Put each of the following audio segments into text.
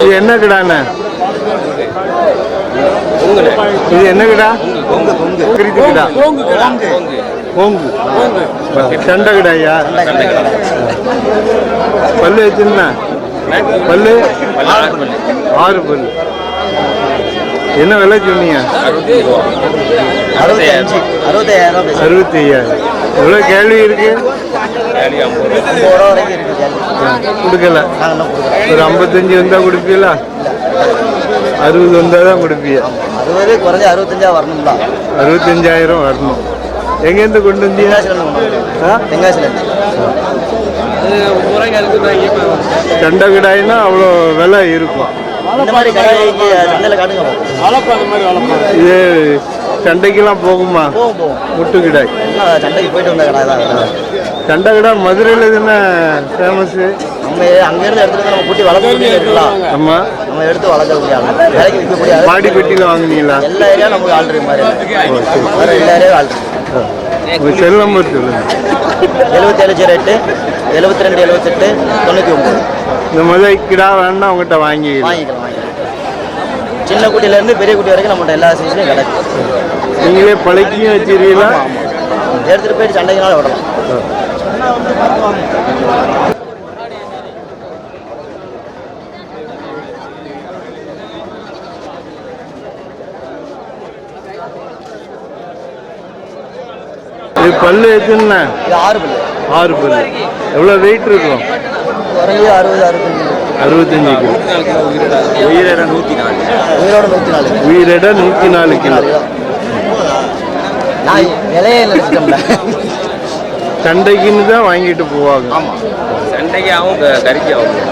இது என்ன கிடாண்ணே இது என்ன கிடா? கிடா. ஓங்கு சண்டை கிடாயா பல்லு எத்தனை? பல்லு? ஆறு பல்லு. என்ன விலை சொன்னீங்க? அறுபத்தி ஐயாயிரம் எவ்வளோ கேள்வி இருக்கு. கொடுக்கல. ஒரு ஐம்பத்தஞ்சு வந்தா கொடுப்பீங்களா அறுபது வந்தா தான் கொடுப்பீங்க. அறுபது குறைஞ்ச அறுபத்தஞ்சா வரணும்ல அறுபத்தஞ்சாயிரம் வரணும். எங்கேருந்து கொண்டு வந்தீங்க? தெங்காசில ஆ? தெங்காசில சண்டை கிடாயினா அவ்வளோ விலை இருக்கும். இது சண்டைக்கெல்லாம் போகுமா? முட்டு கிடாய் சண்டைக்கு போயிட்டு வந்த கடை தான் சண்டை கிடா மதுரையில் தானே ஃபேமஸ்ஸு நம்ம அங்கேருந்து எடுத்துட்டு நம்ம கூட்டி வளர்க்கக்கூடிய இருக்கலாம் ஆமாம் நம்ம எடுத்து வளர்க்கக்கூடிய ஆள் வேலைக்கு விற்கக்கூடிய ஆள் மாடி பெட்டியில் வாங்குனீங்களா? எல்லா ஏரியா நமக்கு ஆள் இருக்கு. மாதிரி வேற எல்லா ஏரியாவும் உங்கள் செல் நம்பர் சொல்லுங்கள் எழுபத்தேழு ஜீரோ எட்டு எழுபத்தி ரெண்டு எழுபத்தெட்டு தொண்ணூற்றி ஒம்பது இந்த மதுரை கிடா வேணா உங்கள்கிட்ட வாங்கிக்கலாம் வாங்கிக்கலாம் சின்ன குட்டியிலேருந்து பெரிய குட்டி வரைக்கும் நம்மகிட்ட எல்லா சைஸ்லையும் கிடக்கு. நீங்களே பழக்கியும் வச்சிருக்கீங்களா? எடுத்துகிட்டு போயிட்டு சண்டைக்குனால விடலாம் பல்லு எத்தனை? ஆறு பில்லு. ஆறு பல்லு. எவ்வளோ வெயிட் இருக்கும்? குறைஞ்சி அறுபது அறுபத்தஞ்சு. அறுபத்தஞ்சு கிலோ. உயிரோட நூற்றி நாலு. உயிரோட நூற்றி நாலு. உயிரிட நூற்றி நாலு கிலோ. சண்டைக்குன்னு தான் வாங்கிட்டு போவாங்க. ஆமாம் சண்டைக்கு ஆகும் கறிக்கு ஆகும்.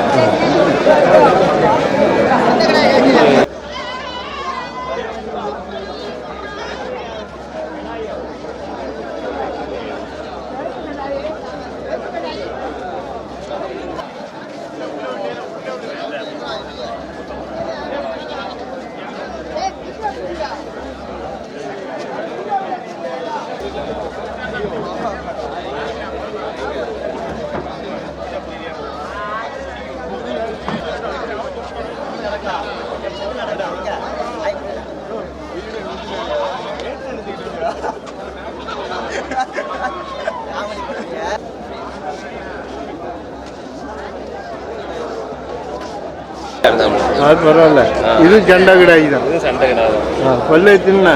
அது பரவாயில்ல. இது சண்டை கிடாய் தான். சண்டை கிடையாது ஆ, பல்லு எத்தனை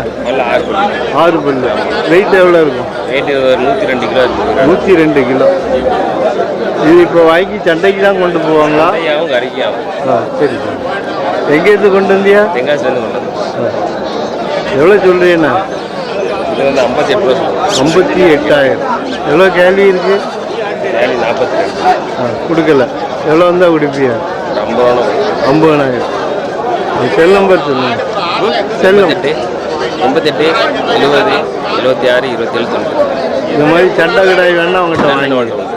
ஆறு பல்லு. ஆறு பல்லு. வெயிட் எவ்வளோ இருக்கும்? ஒரு நூற்றி ரெண்டு கிலோ இருக்கு. நூற்றி ரெண்டு கிலோ. இது இப்போ வாங்கி சண்டைக்கு தான் கொண்டு போவாங்களா? கறிக்கு ஆகும் ஆ சரி சார். எங்கேருந்து கொண்டு வந்தியா? தெங்காசிலேருந்து கொண்டு வந்தோம் எவ்வளோ சொல்கிறீங்கண்ணா இது வந்து ஐம்பத்தி எட்டு ரூபா ஐம்பத்தி எட்டாயிரம். எவ்வளோ கேள்வி இருக்கு? வேலி நாற்பத்தி ரெண்டு. ஆ கொடுக்கல. எவ்வளோ வந்தால் கொடுப்பியா? ஐம்பதாயிரம் செல் நம்பர் சொல்லுங்கள் செல் நம்பர் எண்பத்தெட்டு எழுபது எழுபத்தி ஆறு இருபத்தேழு தொண்ணூறு. இந்த மாதிரி சண்டை கடாய் வேணா அவங்ககிட்ட வாங்கி வாங்கிட்டு